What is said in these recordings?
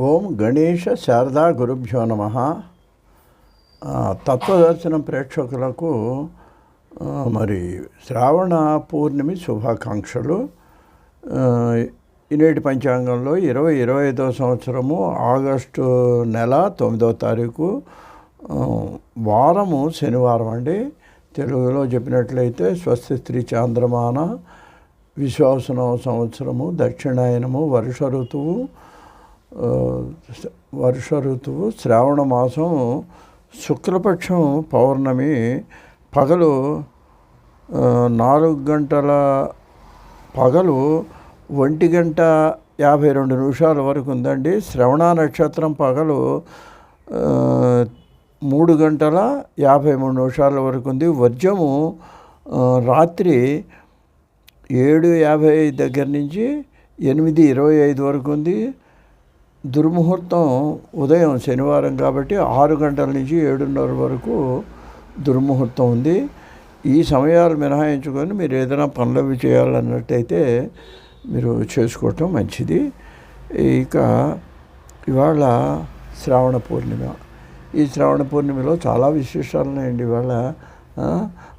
ఓం గణేష శారదా గురుభ్యో నమ. తత్వదర్శనం ప్రేక్షకులకు మరి శ్రావణ పూర్ణిమి శుభాకాంక్షలు. ఈనేటి పంచాంగంలో ఇరవై ఇరవై ఐదో సంవత్సరము ఆగస్టు నెల తొమ్మిదో తారీఖు వారము శనివారం అండి. తెలుగులో చెప్పినట్లయితే స్వస్తి స్త్రీ చాంద్రమాన విశ్వాసనవ సంవత్సరము దక్షిణాయనము వర్ష ఋతువు వర్ష ఋతువు శ్రావణ మాసం శుక్లపక్షం పౌర్ణమి పగలు నాలుగు గంటల పగలు ఒంటి గంట యాభై రెండు నిమిషాల వరకు ఉందండి. శ్రవణ నక్షత్రం పగలు మూడు గంటల యాభై మూడు నిమిషాల వరకు ఉంది. వర్జము రాత్రి ఏడు యాభై ఐదు దగ్గర నుంచి ఎనిమిది ఇరవై ఐదు వరకు ఉంది. దుర్ముహూర్తం ఉదయం శనివారం కాబట్టి ఆరు గంటల నుంచి ఏడున్నర వరకు దుర్ముహూర్తం ఉంది. ఈ సమయాలు మినహాయించుకొని మీరు ఏదైనా పనులు చేయాలన్నట్టయితే మీరు చేసుకోవటం మంచిది. ఇక ఇవాళ శ్రావణ పూర్ణిమ. ఈ శ్రావణ పూర్ణిమలో చాలా విశేషాలు ఉన్నాయండి ఇవాళ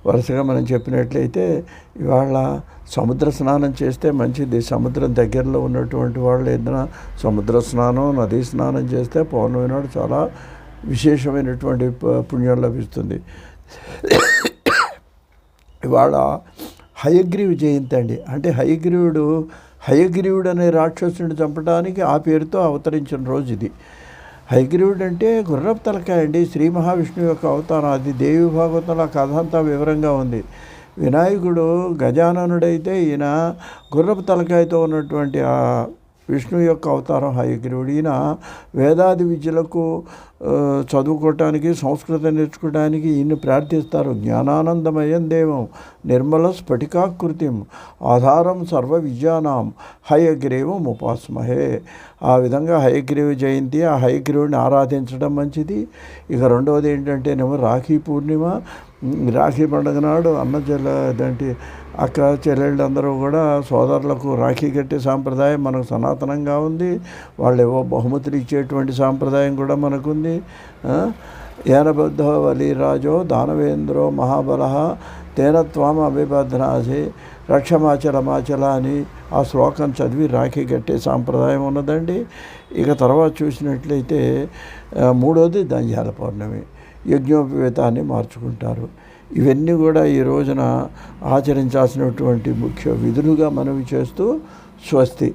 వరుసగా మనం చెప్పినట్లయితే ఇవాళ సముద్ర స్నానం చేస్తే మంచిది. సముద్రం దగ్గరలో ఉన్నటువంటి వాళ్ళు ఏదైనా సముద్ర స్నానం నదీ స్నానం చేస్తే పౌర్ణమి నాడు చాలా విశేషమైనటువంటి పుణ్యం లభిస్తుంది. ఇవాళ హయగ్రీవు జయంతి అండి. అంటే హయగ్రీవుడు హయగ్రీవుడు అనే రాక్షసుని చంపడానికి ఆ పేరుతో అవతరించిన రోజు ఇది. హయగ్రీవుడు అంటే గుర్రపు తలకాయ అండి. శ్రీ మహావిష్ణువు యొక్క అవతారం అది. దేవి భాగవతంలో ఆ కథ అంతా వివరంగా ఉంది. వినాయకుడు గజాననుడైతే ఈయన గుర్రపు తలకాయతో ఉన్నటువంటి ఆ విష్ణు యొక్క అవతారం హయగ్రీవుడు. ఈయన వేదాది విద్యలకు చదువుకోవటానికి సంస్కృతం నేర్చుకోవడానికి ఈయన్ని ప్రార్థిస్తారు. జ్ఞానానందమయం దేవం నిర్మల స్ఫటికాకృతిం ఆధారం సర్వ విద్యానాం హయగ్రీవం ఉపాస్మహే. ఆ విధంగా హయగ్రీవ జయంతి ఆ హయగ్రీవుని ఆరాధించడం మంచిది. ఇక రెండవది ఏంటంటేనేమో రాఖీ పూర్ణిమ. రాఖీ పండుగ నాడు అన్న చెల్ల అక్క చెల్లెళ్ళందరూ కూడా సోదరులకు రాఖీ కట్టే సాంప్రదాయం మనకు సనాతనంగా ఉంది. వాళ్ళు ఏవో బహుమతులు ఇచ్చేటువంటి సాంప్రదాయం కూడా మనకుంది. ఆ? ఏనబద్ధ వలిరాజో దానవేంద్రో మహాబల తేన త్వామ అభిబధ్నాసి రక్షమాచలమాచల అని ఆ శ్లోకం చదివి రాఖీ కట్టే సాంప్రదాయం ఉన్నదండి. ఇక తర్వాత చూసినట్లయితే మూడోది దంజాల పౌర్ణమి. యజ్ఞోపవేతాన్ని మార్చుకుంటారు. ఇవన్నీ కూడా ఈ రోజున ఆచరించాల్సినటువంటి ముఖ్య విధులుగా మనవి చేస్తూ స్వస్తి.